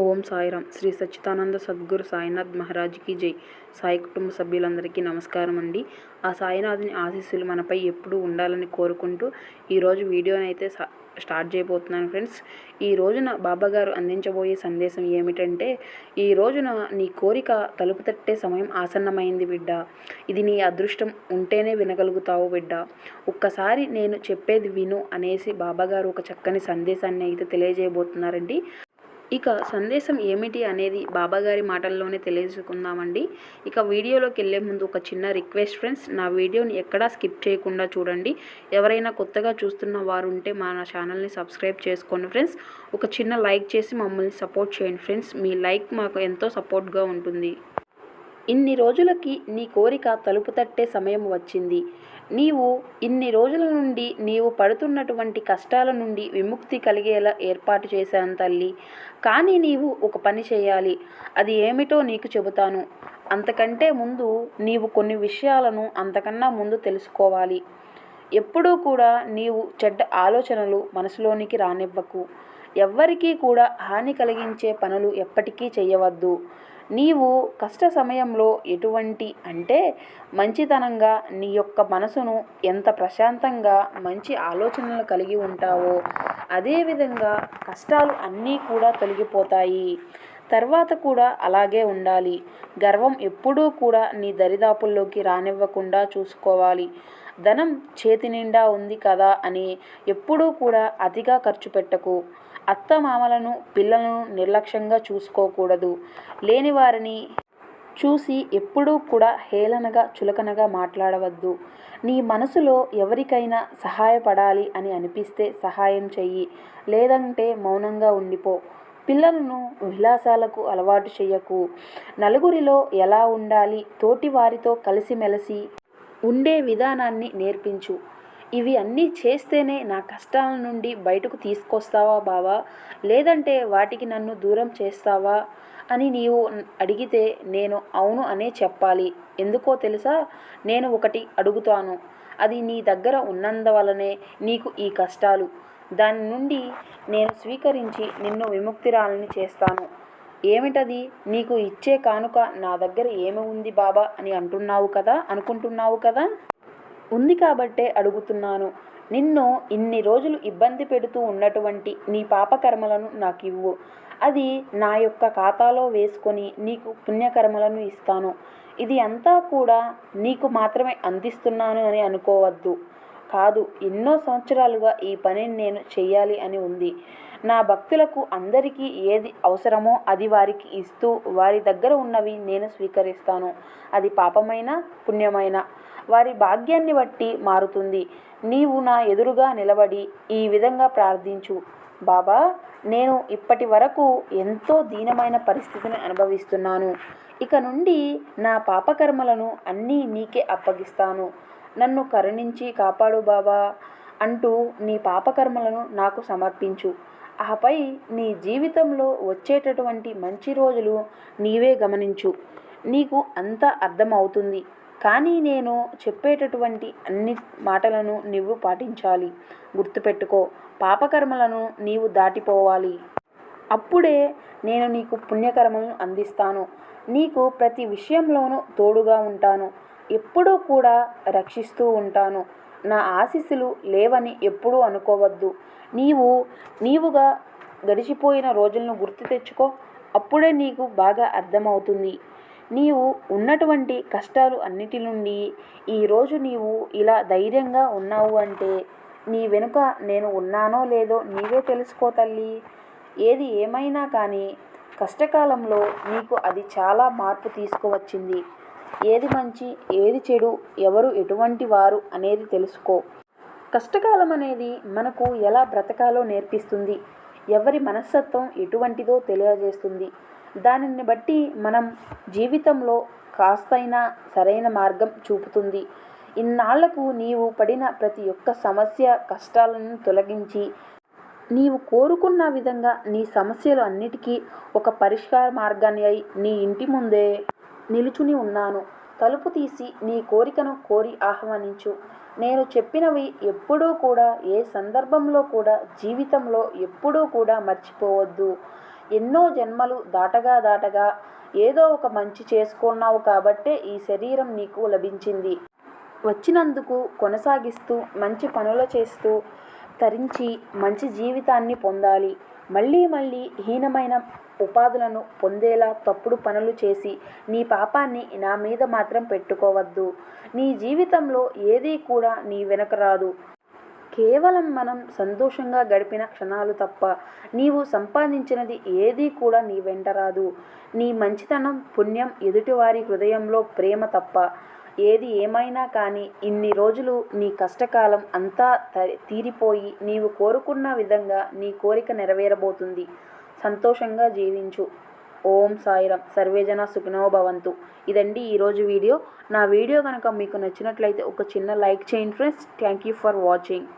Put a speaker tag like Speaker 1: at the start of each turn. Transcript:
Speaker 1: ఓం సాయిరామ్. శ్రీ సచ్చిదానంద సద్గురు సాయినాథ్ మహారాజ్కి జై. సాయి కుటుంబ సభ్యులందరికీ నమస్కారం అండి ఆ సాయినాథుని ఆశీస్సులు మనపై ఎప్పుడూ ఉండాలని కోరుకుంటూ ఈరోజు వీడియోని అయితే స్టార్ట్ చేయబోతున్నాను ఫ్రెండ్స్. ఈ రోజున బాబా గారు అందించబోయే సందేశం ఏమిటంటే ఈ రోజున నీ కోరిక తలుపు తట్టే సమయం ఆసన్నమైంది బిడ్డ. ఇది నీ అదృష్టం ఉంటేనే వినగలుగుతావు బిడ్డ. ఒక్కసారి నేను చెప్పేది విను అనేసి బాబాగారు ఒక చక్కని సందేశాన్ని అయితే తెలియజేయబోతున్నారండి. ఇక సందేశం ఏమిటి అనేది బాబాగారి మాటల్లోనే తెలియజేసుకుందామండి. ఇక వీడియోలోకి వెళ్ళే ముందు ఒక చిన్న రిక్వెస్ట్ ఫ్రెండ్స్ నా వీడియోని ఎక్కడా స్కిప్ చేయకుండా చూడండి. ఎవరైనా కొత్తగా చూస్తున్న వారు ఉంటే మా నా ఛానల్ని సబ్స్క్రైబ్ చేసుకోండి ఫ్రెండ్స్. ఒక చిన్న లైక్ చేసి మమ్మల్ని సపోర్ట్ చేయండి ఫ్రెండ్స్. మీ లైక్ మాకు ఎంతో సపోర్ట్గా ఉంటుంది. ఇన్ని రోజులకి నీ కోరిక తలుపు తట్టే సమయం వచ్చింది. నీవు ఇన్ని రోజుల నుండి నీవు పడుతున్నటువంటి కష్టాల నుండి విముక్తి కలిగేలా ఏర్పాటు చేశాను తల్లి. కానీ నీవు ఒక పని చేయాలి. అది ఏమిటో నీకు చెబుతాను. అంతకంటే ముందు నీవు కొన్ని విషయాలను అంతకన్నా ముందు తెలుసుకోవాలి. ఎప్పుడూ కూడా నీవు చెడ్డ ఆలోచనలు మనసులోనికి రానివ్వకు. ఎవ్వరికీ కూడా హాని కలిగించే పనులు ఎప్పటికీ చేయవద్దు నీవు కష్ట సమయంలో ఎటువంటి అంటే మంచితనంగా నీ యొక్క మనసును ఎంత ప్రశాంతంగా మంచి ఆలోచనలు కలిగి ఉంటావో అదేవిధంగా కష్టాలు అన్నీ కూడా తొలగిపోతాయి. తర్వాత కూడా అలాగే ఉండాలి. గర్వం ఎప్పుడూ కూడా నీ దరిదాపుల్లోకి రానివ్వకుండా చూసుకోవాలి. ధనం చేతి నిండా ఉంది కదా అని ఎప్పుడూ కూడా అతిగా ఖర్చు పెట్టకు. అత్తమామలను పిల్లలను నిర్లక్ష్యంగా చూసుకోకూడదు. లేని వారిని చూసి ఎప్పుడూ కూడా హేళనగా చులకనగా మాట్లాడవద్దు. నీ మనసులో ఎవరికైనా సహాయపడాలి అని అనిపిస్తే సహాయం చెయ్యి. లేదంటే మౌనంగా ఉండిపో. పిల్లలను విలాసాలకు అలవాటు చేయకు నలుగురిలో ఎలా ఉండాలి? తోటి వారితో కలిసిమెలిసి ఉండే విధానాన్ని నేర్పించు. ఇవి అన్నీ చేస్తేనే నా కష్టాల నుండి బయటకు తీసుకొస్తావా బావా? లేదంటే వాటికి నన్ను దూరం చేస్తావా? అని నీవు అడిగితే నేను అవును అనే చెప్పాలి. ఎందుకో తెలుసా? నేను ఒకటి అడుగుతాను. అది నీ దగ్గర ఉన్నందువలనే నీకు ఈ కష్టాలు. దాని నుండి నేను స్వీకరించి నిన్ను విముక్తిరాలని చేస్తాను. ఏమిటది? నీకు ఇచ్చే కానుక నా దగ్గర ఏమి ఉంది బాబా అని అంటున్నావు కదా? అనుకుంటున్నావు కదా? ఉంది కాబట్టే అడుగుతున్నాను. నిన్ను ఇన్ని రోజులు ఇబ్బంది పెడుతూ ఉన్నటువంటి నీ పాపకర్మలను నాకు ఇవ్వు. అది నా యొక్క ఖాతాలో వేసుకొని నీకు పుణ్యకర్మలను ఇస్తాను. ఇది అంతా కూడా నీకు మాత్రమే అందిస్తున్నాను అని అనుకోవద్దు. కాదు ఎన్నో సంవత్సరాలుగా ఈ పనిని నేను చేయాలి అని ఉంది. నా భక్తులకు అందరికీ ఏది అవసరమో అది వారికి ఇస్తూ వారి దగ్గర ఉన్నవి నేను స్వీకరిస్తాను. అది పాపమైన పుణ్యమైన. వారి భాగ్యాన్ని బట్టి మారుతుంది. నీవు నా ఎదురుగా నిలబడి ఈ విధంగా ప్రార్థించు. బాబా నేను ఇప్పటి వరకు ఎంతో దీనమైన పరిస్థితిని అనుభవిస్తున్నాను. ఇక నుండి నా పాపకర్మలను అన్నీ నీకే అప్పగిస్తాను. నన్ను కరుణించి కాపాడు బాబా అంటూ నీ పాపకర్మలను నాకు సమర్పించు. ఆపై నీ జీవితంలో వచ్చేటటువంటి మంచి రోజులు నీవే గమనించు. నీకు అంతా అర్థమవుతుంది. కానీ నేను చెప్పేటటువంటి అన్ని మాటలను నువ్వు పాటించాలి. గుర్తుపెట్టుకో పాపకర్మలను నీవు దాటిపోవాలి. అప్పుడే నేను నీకు పుణ్యకర్మలను అందిస్తాను. నీకు ప్రతి విషయంలోనూ తోడుగా ఉంటాను. ఎప్పుడూ కూడా రక్షిస్తూ ఉంటాను. నా ఆశీస్సులు లేవని ఎప్పుడూ అనుకోవద్దు. నీవు నీవుగా గడిచిపోయిన రోజులను గుర్తు తెచ్చుకో. అప్పుడే నీకు బాగా అర్థమవుతుంది. నీవు ఉన్నటువంటి కష్టాలు అన్నిటి నుండి ఈరోజు నీవు ఇలా ధైర్యంగా ఉన్నావు అంటే నీ వెనుక నేను ఉన్నానో లేదో నీవే తెలుసుకో తల్లి. ఏది ఏమైనా కానీ కష్టకాలంలో నీకు అది చాలా మార్పు తీసుకువచ్చింది. ఏది మంచి ఏది చెడు ఎవరు ఎటువంటి వారు అనేది తెలుసుకో. కష్టకాలం అనేది మనకు ఎలా బ్రతకాలో నేర్పిస్తుంది. ఎవరి మనస్తత్వం ఎటువంటిదో తెలియజేస్తుంది. దానిని బట్టి మనం జీవితంలో కాస్తైనా సరైన మార్గం చూపుతుంది. ఇన్నాళ్ళకు నీవు పడిన ప్రతి ఒక్క సమస్య కష్టాలను తొలగించి నీవు కోరుకున్న విధంగా నీ సమస్యలు అన్నిటికీ ఒక పరిష్కార మార్గాన్ని అయి నీ ఇంటి ముందే నిలుచుని ఉన్నాను. తలుపు తీసి నీ కోరికను కోరి ఆహ్వానించు. నేను చెప్పినవి ఎప్పుడూ కూడా ఏ సందర్భంలో కూడా జీవితంలో ఎప్పుడూ కూడా మర్చిపోవద్దు. ఎన్నో జన్మలు దాటగా దాటగా ఏదో ఒక మంచి చేసుకున్నావు కాబట్టే ఈ శరీరం నీకు లభించింది. వచ్చినందుకు కొనసాగిస్తూ మంచి పనులు చేస్తూ తరించి మంచి జీవితాన్ని పొందాలి. మళ్ళీ మళ్ళీ హీనమైన ఉపాధులను పొందేలా తప్పుడు పనులు చేసి నీ పాపాన్ని నా మీద మాత్రం పెట్టుకోవద్దు. నీ జీవితంలో ఏదీ కూడా నీ వెనక రాదు. కేవలం మనం సంతోషంగా గడిపిన క్షణాలు తప్ప నీవు సంపాదించినది ఏదీ కూడా నీ వెంట రాదు. నీ మంచితనం పుణ్యం ఎదుటివారి హృదయంలో ప్రేమ తప్ప ఏది ఏమైనా కానీ ఇన్ని రోజులు నీ కష్టకాలం అంతా తీరిపోయి నీవు కోరుకున్న విధంగా నీ కోరిక నెరవేరబోతుంది. సంతోషంగా జీవించు. ఓం సాయిరం సర్వేజన సుఖినో భవంతు. ఇదండి ఈరోజు వీడియో. నా వీడియో కనుక మీకు నచ్చినట్లయితే ఒక చిన్న లైక్ చేయండి friends. Thank you for watching.